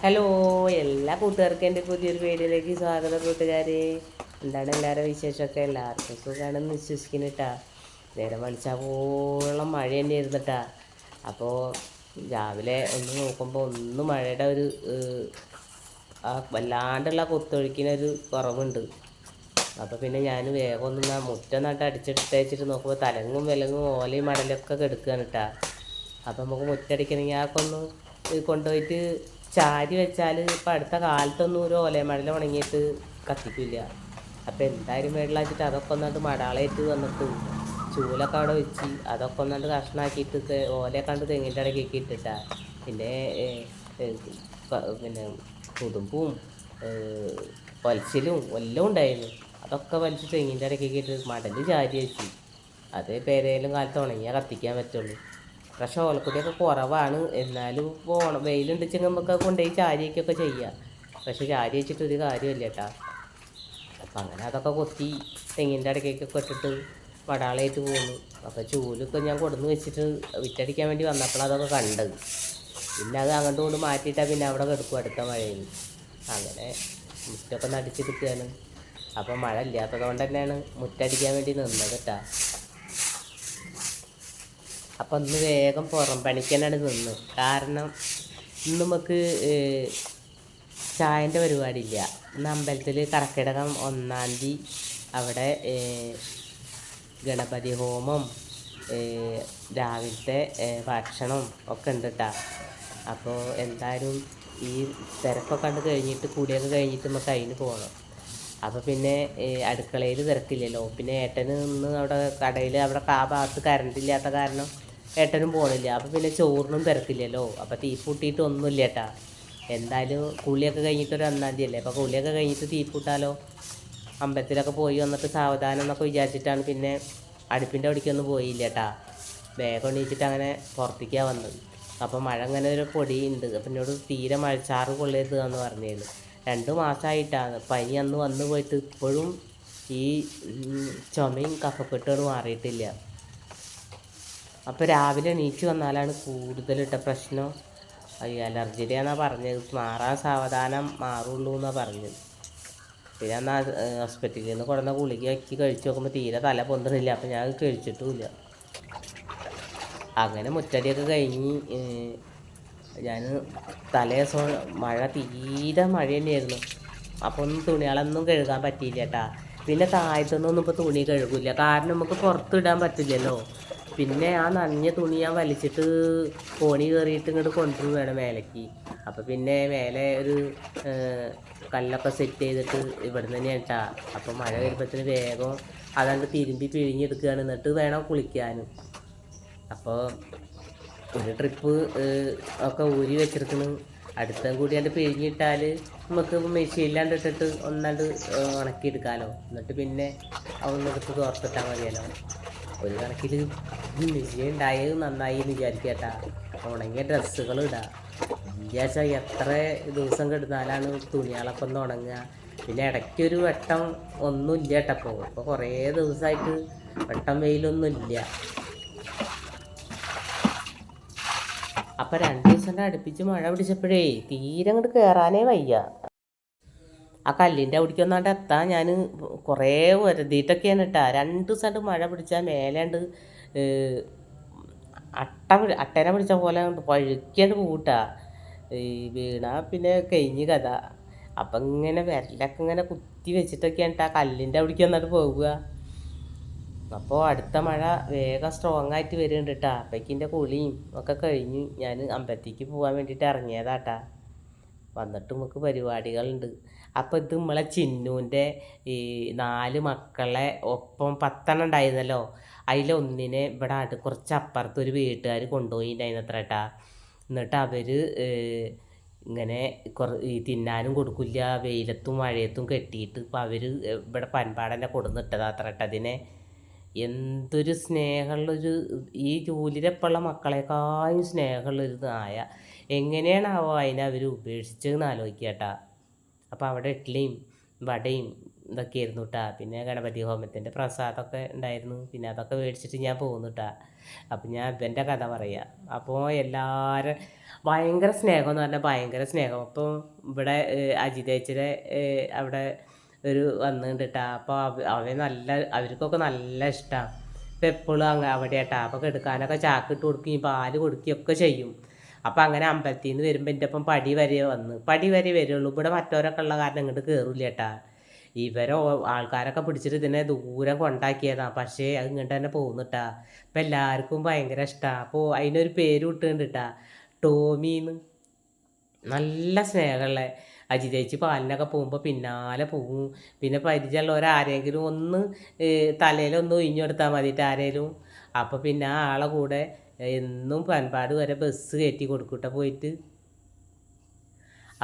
Hello എല്ലാ കൂട്ടുകാർക്കും എന്റെ പുതിയൊരു വീഡിയോയിലേക്ക് സ്വാഗതം കൂട്ടുകാരെ. എന്താണ് എല്ലാവരും വിശേഷമൊക്കെ? എല്ലാവർക്കും സുഖമാണെന്ന് വിശ്വസിക്കുന്നു കേട്ടാ നേരം വലിച്ചാവോളം മഴ തന്നെ ഇരുന്നിട്ടാ അപ്പോൾ രാവിലെ ഒന്ന് നോക്കുമ്പോൾ ഒന്ന് മഴയുടെ ഒരു വല്ലാണ്ടുള്ള കൊത്തൊഴുക്കിനൊരു കുറവുണ്ട്. അപ്പോൾ പിന്നെ ഞാൻ വേഗം ഒന്ന് മുറ്റം നട്ട് അടിച്ചെടുത്തേച്ചിട്ട് നോക്കുമ്പോൾ തലങ്ങും വിലങ്ങും ഓലയും മടലൊക്കെ കെടുക്കുകയാണ് കേട്ടാ അപ്പോൾ നമുക്ക് മുറ്റടിക്കണമെങ്കിൽ ആ കൊന്ന് കൊണ്ടുപോയിട്ട് ചാരി വെച്ചാൽ ഇപ്പം അടുത്ത കാലത്തൊന്നും ഒരു ഓലമടല ഉണങ്ങിയിട്ട് കത്തിക്കില്ല. അപ്പം എന്തായാലും വെള്ളമാച്ചിട്ട് അതൊക്കെ ഒന്നാണ്ട് മടാളായിട്ട് വന്നിട്ട് ചൂലൊക്കെ അവിടെ വെച്ച് അതൊക്കെ ഒന്നാണ്ട് കഷ്ണാക്കിയിട്ട് ഓലയെ കണ്ട് തെങ്ങിന്റെ ഇടയ്ക്കൊക്കെ ഇട്ടിട്ടാ. പിന്നെ പിന്നെ കുതുമ്പും വലിച്ചിലും എല്ലാം ഉണ്ടായിരുന്നു. അതൊക്കെ വലിച്ച് തെങ്ങിന്റെ ഇടയ്ക്കൊക്കെ ഇട്ട് മടൽ ചാരി വെച്ച്. അത് പേരേലും കാലത്ത് ഉണങ്ങിയാൽ കത്തിക്കാൻ പറ്റുള്ളൂ. പക്ഷെ ഓലക്കുട്ടിയൊക്കെ കുറവാണ്. എന്നാലും ഇപ്പോൾ ഓണം വെയിലുണ്ടെച്ചെങ്കിൽ നമുക്ക് കൊണ്ടുപോയി ചാരിയൊക്കെ ചെയ്യാം. പക്ഷെ ചാരി വെച്ചിട്ട് ഒരു കാര്യമില്ല കേട്ടാ. അപ്പം അങ്ങനെ അതൊക്കെ കൊത്തി തെങ്ങിന്റെ ഇടയ്ക്കൊക്കെ ഇട്ടിട്ട് വടാളായിട്ട് പോന്നു. അപ്പോൾ ചൂലൊക്കെ ഞാൻ കൊടുന്ന് വെച്ചിട്ട് വിറ്റടിക്കാൻ വേണ്ടി വന്നപ്പോൾ അതൊക്കെ കണ്ടത്. പിന്നെ അത് അങ്ങോട്ട് കൊണ്ട് മാറ്റിയിട്ടാൽ പിന്നെ അവിടെ കിടക്കും അടുത്ത മഴയിൽ. അങ്ങനെ മുറ്റൊക്കെ നടിച്ച് കിട്ടുകയാണ് അപ്പോൾ മഴ ഇല്ലാത്തത് കൊണ്ട് തന്നെയാണ് മുറ്റടിക്കാൻ വേണ്ടി നിന്നത് കേട്ടാ. അപ്പം ഒന്ന് വേഗം പുറം പണിക്കാനാണ് നിന്ന്. കാരണം ഇന്ന് നമുക്ക് ചായന്റെ പരിപാടിയില്ല. ഇന്ന് അമ്പലത്തിൽ കർക്കിടകം ഒന്നാം തീയതി അവിടെ ഗണപതി ഹോമം രാവിലത്തെ ഭക്ഷണം ഒക്കെ ഉണ്ട് കേട്ടോ അപ്പോൾ എന്തായാലും ഈ തിരക്കൊക്കെ കണ്ട് കഴിഞ്ഞിട്ട് കൂടിയൊക്കെ കഴിഞ്ഞിട്ട് നമുക്ക് അതിന് പോകണം അപ്പോൾ പിന്നെ അടുക്കളയിൽ തിരക്കില്ലല്ലോ. പിന്നെ ഏട്ടന് ഇന്ന് അവിടെ കടയിൽ അവിടെ ആ ഭാഗത്ത് കറണ്ട് ഇല്ലാത്ത കാരണം ഏട്ടനും പോകണില്ല അപ്പോൾ പിന്നെ ചോറിനും തിരക്കില്ലല്ലോ. തീ പൂട്ടിയിട്ട് ഒന്നുമില്ല ഏട്ടാ. എന്തായാലും കുളിയൊക്കെ കഴിഞ്ഞിട്ട് ഒരു ഒന്നാം തീയതി അല്ലേ? അപ്പോൾ കുളിയൊക്കെ കഴിഞ്ഞിട്ട് തീ പൂട്ടാലോ അമ്പലത്തിലൊക്കെ പോയി വന്നിട്ട് സാവധാനം എന്നൊക്കെ വിചാരിച്ചിട്ടാണ് പിന്നെ അടുപ്പിന്റെ അവിടേക്കൊന്നും പോയില്ല ഏട്ടാ. വേഗം എണീച്ചിട്ട് അങ്ങനെ പുറത്തേക്കാണ് വന്നത്. അപ്പോൾ മഴ അങ്ങനെ ഒരു പൊടി ഉണ്ട് അപ്പം എന്നോട് തീരെ മഴച്ചാറ് കൊള്ളരുത് എന്ന് പറഞ്ഞിരുന്നു. രണ്ട് മാസമായിട്ടാണ് പനി അന്ന് വന്നു പോയിട്ട് ഇപ്പോഴും ഈ ചുമയും കഫക്കെട്ടുകൾ മാറിയിട്ടില്ല. അപ്പോൾ രാവിലെ എണീച്ച് വന്നാലാണ് കൂടുതലിട്ട പ്രശ്നം. അയ്യോ അലർജിയുടെയാണെന്നാണ് പറഞ്ഞത്. മാറാൻ സാവധാനം മാറുള്ളൂ എന്നാണ് പറഞ്ഞത്. പിന്നെ അന്ന് ഹോസ്പിറ്റലിൽ നിന്ന് കൊടുന്ന ഗുളിക വെച്ച് കഴിച്ച് നോക്കുമ്പോൾ തീരെ തല പൊന്തണില്ല. അപ്പം ഞാൻ കഴിച്ചിട്ടുമില്ല. അങ്ങനെ മുറ്റടിയൊക്കെ കഴിഞ്ഞ് ഞാൻ തലേ മഴ തീരെ മഴ തന്നെയായിരുന്നു അപ്പോൾ ഒന്നും തുണികളൊന്നും കഴുകാൻ പറ്റിയില്ല കേട്ടാ പിന്നെ താഴത്തൊന്നും ഇപ്പോൾ തുണി കഴുകില്ല. കാരണം നമുക്ക് പുറത്തിടാൻ പറ്റില്ലല്ലോ. പിന്നെ ആ നനഞ്ഞ തുണി ഞാൻ വലിച്ചിട്ട് കോണി കയറിയിട്ട് ഇങ്ങോട്ട് കൊണ്ടുവരും വേണം മേലേക്ക്. അപ്പോൾ പിന്നെ മേലെ ഒരു കല്ലൊക്കെ സെറ്റ് ചെയ്തിട്ട് ഇവിടെ തന്നെ കേട്ടാ അപ്പോൾ മഴ വരുമ്പോഴത്തേന് വേഗം അതങ്ങ് തിരുമ്പി പിഴിഞ്ഞെടുക്കുകയാണ്. എന്നിട്ട് വേണം കുളിക്കാനും. അപ്പോൾ ഒരു ട്രിപ്പ് ഒക്കെ ഊരി വെച്ചെടുക്കണം അടുത്തും കൂടി അത് പിഴിഞ്ഞിട്ടാൽ നമുക്ക് മെഷീനിലാണ്ട് ഇട്ടിട്ട് ഒന്നാണ്ട് ഉണക്കിയെടുക്കാമല്ലോ എന്നിട്ട് പിന്നെ അതൊന്നെടുത്ത് തോർത്തിട്ടാൽ മതിയല്ലോ. ഒരു കണക്കിൽ വിജയം ഉണ്ടായത് നന്നായി എന്ന് വിചാരിക്കട്ടാ ഉണങ്ങിയ ഡ്രസ്സുകൾ ഇടാ. വിചാരിച്ചാൽ എത്ര ദിവസം കിടന്നാലാണ് തുണികളൊക്കെ ഒന്ന് ഉണങ്ങുക. പിന്നെ ഇടയ്ക്കൊരു വെട്ടം ഒന്നും ഇല്ല കേട്ടപ്പോൾ ഇപ്പോൾ കുറേ ദിവസമായിട്ട് വെട്ടം വെയിലൊന്നും ഇല്ല. അപ്പം രണ്ട് ദിവസം അടുപ്പിച്ച് മഴ പിടിച്ചപ്പോഴേ തീരെ അങ്ങോട്ട് കയറാനേ വയ്യ. ആ കല്ലിന്റെ അവിടേക്ക് ഒന്നാണ്ട് എത്താൻ ഞാൻ കുറേ വരുതിയിട്ടൊക്കെയാണ് കേട്ടോ രണ്ട് ദിവസമായിട്ട് മഴ പിടിച്ചാൽ മേലാണ്ട് അട്ട അട്ടേനെ പിടിച്ച പോലെ പഴുക്കിയാണ്ട് പൂട്ടാ. ഈ വീണ പിന്നെ കഴിഞ്ഞ് കഥ. അപ്പം ഇങ്ങനെ വിരലൊക്കെ ഇങ്ങനെ കുത്തി വെച്ചിട്ടൊക്കെയാണ് ആ കല്ലിന്റെ അവിടേക്ക് വന്നിട്ട് പോകുക അപ്പോൾ അടുത്ത മഴ വേഗം സ്ട്രോങ് ആയിട്ട് വരുന്നുണ്ട് കേട്ടാ അപ്പേക്കിന്റെ കുളിയും ഒക്കെ കഴിഞ്ഞ് ഞാൻ അമ്പലത്തേക്ക് പോകാൻ വേണ്ടിയിട്ട് ഇറങ്ങിയതാട്ടാ വന്നിട്ട് നമുക്ക് പരിപാടികളുണ്ട്. അപ്പോൾ ഇത് നമ്മളെ ചിന്നൂന്റെ ഈ നാല് മക്കളെ ഒപ്പം പത്തെണ്ണം ഉണ്ടായിരുന്നല്ലോ. അതിലൊന്നിനെ ഇവിടെ അടു കുറച്ച് അപ്പുറത്ത് ഒരു വീട്ടുകാർ കൊണ്ടുപോയി അത്ര എന്നിട്ട് അവർ ഇങ്ങനെ കുറ ഈ തിന്നാനും കൊടുക്കില്ല വെയിലത്തും മഴയത്തും കെട്ടിയിട്ട് ഇപ്പം അവർ ഇവിടെ പൻപാടനെ കൊടുന്നിട്ടതാ അത്ര ഏട്ടാ അതിനെ. എന്തൊരു സ്നേഹമുള്ളൊരു ഈ ജോലിയിലെപ്പോഴുള്ള മക്കളെക്കാളും സ്നേഹമുള്ളൊരു നായ. എങ്ങനെയാണാവോ അതിനെ അവർ ഉപേക്ഷിച്ചതെന്ന് ആലോചിക്കട്ടാ അപ്പോൾ അവിടെ ഇഡ്ഡലിയും വടയും ഇതൊക്കെ ആയിരുന്നു കേട്ടാ. പിന്നെ ഗണപതി ഹോമത്തിന്റെ പ്രസാദമൊക്കെ ഉണ്ടായിരുന്നു. പിന്നെ അതൊക്കെ മേടിച്ചിട്ട് ഞാൻ പോകുന്നു കേട്ടാ. അപ്പം ഞാൻ ഇവന്റെ കഥ പറയാം. അപ്പോൾ എല്ലാവരും ഭയങ്കര സ്നേഹം എന്ന് പറഞ്ഞാൽ ഭയങ്കര സ്നേഹം. അപ്പോൾ ഇവിടെ അജിതേച്ചിയുടെ അവിടെ ഒരു വന്നിട്ടുണ്ട് കേട്ടാ. അപ്പോൾ അവ നല്ല അവർക്കൊക്കെ നല്ല ഇഷ്ടമാണ് ഇപ്പം എപ്പോഴും അങ്ങ് അവിടെ കേട്ടാ. അപ്പോൾ കെടുക്കാനൊക്കെ ചാക്കിട്ട് കൊടുക്കുകയും പാൽ കൊടുക്കുകയും ഒക്കെ ചെയ്യും. അപ്പം അങ്ങനെ അമ്പലത്തിൽ നിന്ന് വരുമ്പോൾ എന്റെ ഒപ്പം പടി വരെ വന്ന് പടി വരെ വരുള്ളൂ. ഇവിടെ മറ്റവരൊക്കെ ഉള്ള കാരണം ഇങ്ങോട്ട് കയറില്ല കേട്ടാ. ഇവരെ ആൾക്കാരൊക്കെ പിടിച്ചിട്ട് ഇതിനെ ദൂരം കൊണ്ടാക്കിയതാണ് പക്ഷേ അത് ഇങ്ങോട്ട് തന്നെ പോകുന്നുട്ടാ അപ്പം എല്ലാവർക്കും ഭയങ്കര ഇഷ്ടമാണ് അപ്പോൾ അതിനൊരു പേര് കേട്ടാ ടോമിന്ന്. നല്ല സ്നേഹമുള്ള അജിതേച്ചി പാലിനൊക്കെ പോകുമ്പോൾ പിന്നാലെ പോകും പിന്നെ പരിചയമുള്ളവർ ആരെങ്കിലും ഒന്ന് തലയിലൊന്ന് ഒഴിഞ്ഞെടുത്താൽ മതിയിട്ട് ആരെങ്കിലും അപ്പോൾ പിന്നെ ആളെ കൂടെ എന്നും പാൻപാട് വരെ ബസ് കയറ്റി കൊടുക്കൂട്ട പോയിട്ട്.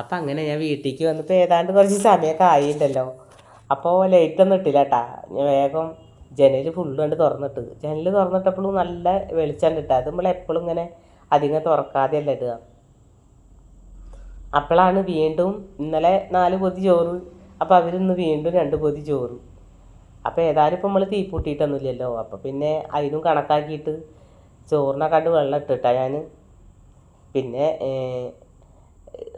അപ്പം അങ്ങനെ ഞാൻ വീട്ടിലേക്ക് വന്നപ്പോൾ ഏതാണ്ട് കുറച്ച് സമയമൊക്കെ ആയിണ്ടല്ലോ. അപ്പോൾ ലൈറ്റൊന്നും ഇട്ടില്ല കേട്ടാ ഞാൻ വേഗം ജനൽ ഫുള്ള് കണ്ട് തുറന്നിട്ട്. ജനൽ തുറന്നിട്ടപ്പോഴും നല്ല വെളിച്ചം കിട്ടുക അത് നമ്മൾ എപ്പോഴും ഇങ്ങനെ അധികം തുറക്കാതെ അല്ല ഇടുക. അപ്പോഴാണ് വീണ്ടും ഇന്നലെ നാല് പൊതി ചോറ് അപ്പോൾ അവരിന്ന് വീണ്ടും രണ്ട് പൊതി ചോറ്. അപ്പോൾ ഏതായാലും ഇപ്പം നമ്മൾ തീ പൂട്ടിയിട്ടൊന്നുമില്ലല്ലോ. അപ്പോൾ പിന്നെ അതിനും കണക്കാക്കിയിട്ട് ചോറിനെക്കാണ്ട് വെള്ളം ഇട്ടിട്ടാ ഞാൻ പിന്നെ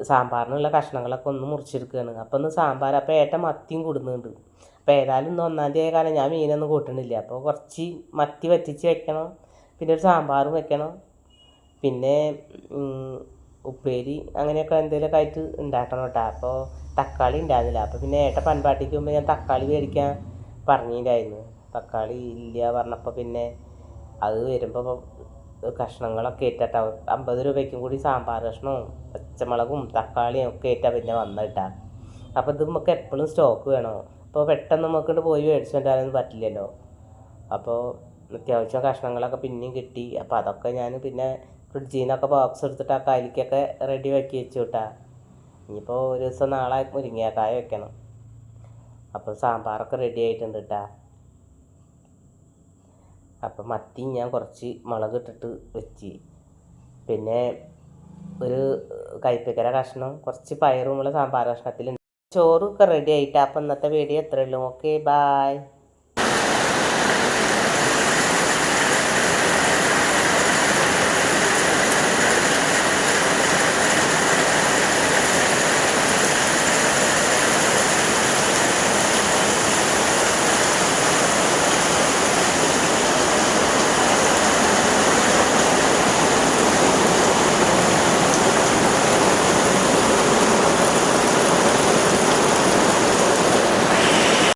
സാമ്പാറിനുള്ള കഷ്ണങ്ങളൊക്കെ ഒന്ന് മുറിച്ചെടുക്കുകയാണ് അപ്പോൾ ഒന്ന് സാമ്പാർ അപ്പോൾ ഏട്ട മത്തിയും കൊടുക്കുന്നുണ്ട്. അപ്പോൾ ഏതായാലും ഇന്ന് ഒന്നാം തീയതി കാരണം ഞാൻ മീനൊന്നും കൂട്ടണില്ല. അപ്പോൾ കുറച്ച് മത്തി വറ്റിച്ച് വെക്കണം പിന്നെ ഒരു സാമ്പാറും വെക്കണം പിന്നെ ഉപ്പേരി അങ്ങനെയൊക്കെ എന്തെങ്കിലുമൊക്കെ ആയിട്ട് ഉണ്ടാക്കണം കേട്ടോ. അപ്പോൾ തക്കാളി ഉണ്ടായിരുന്നില്ല. അപ്പോൾ പിന്നെ ഏട്ട പൺപാട്ടിക്ക് മുമ്പ് ഞാൻ തക്കാളി മേടിക്കാൻ പറഞ്ഞിട്ടുണ്ടായിരുന്നു. തക്കാളി ഇല്ല പറഞ്ഞപ്പോൾ പിന്നെ അത് വരുമ്പോൾ കഷ്ണങ്ങളൊക്കെ ഇട്ടിട്ടാ അമ്പത് രൂപയ്ക്കും കൂടി സാമ്പാർ കഷ്ണവും പച്ചമുളകും തക്കാളിയും ഒക്കെ ഇട്ടാ പിന്നെ വന്നിട്ടാ. അപ്പോൾ ഇത് നമുക്ക് എപ്പോഴും സ്റ്റോക്ക് വേണോ? അപ്പോൾ പെട്ടെന്ന് നമുക്കിട്ട് പോയി മേടിച്ചുകൊണ്ടാനൊന്നും പറ്റില്ലല്ലോ. അപ്പോൾ അത്യാവശ്യം കഷ്ണങ്ങളൊക്കെ പിന്നെയും കിട്ടി. അപ്പോൾ അതൊക്കെ ഞാൻ പിന്നെ ഫ്രിഡ്ജിൽ നിന്നൊക്കെ ബോക്സ് എടുത്തിട്ട് ആ കാലിക്കൊക്കെ റെഡി ആക്കി വെച്ചു വിട്ടാ ഇനിയിപ്പോൾ ഒരു ദിവസം നാളെ മുരിങ്ങക്കായ വെക്കണം. അപ്പോൾ സാമ്പാറൊക്കെ റെഡി ആയിട്ടുണ്ട് കേട്ടാ അപ്പം മത്തി ഞാൻ കുറച്ച് മുളക് ഇട്ടിട്ട് വെച്ച്. പിന്നെ ഒരു കയ്പ്പക്കര കഷ്ണം കുറച്ച് പയറുമുള്ള സാമ്പാർ കഷ്ണത്തിലുണ്ട്. ചോറൊക്കെ റെഡി ആയിട്ട്. അപ്പം ഇന്നത്തെ വീഡിയോ എത്രയുള്ളൂ ഓക്കെ ബായ്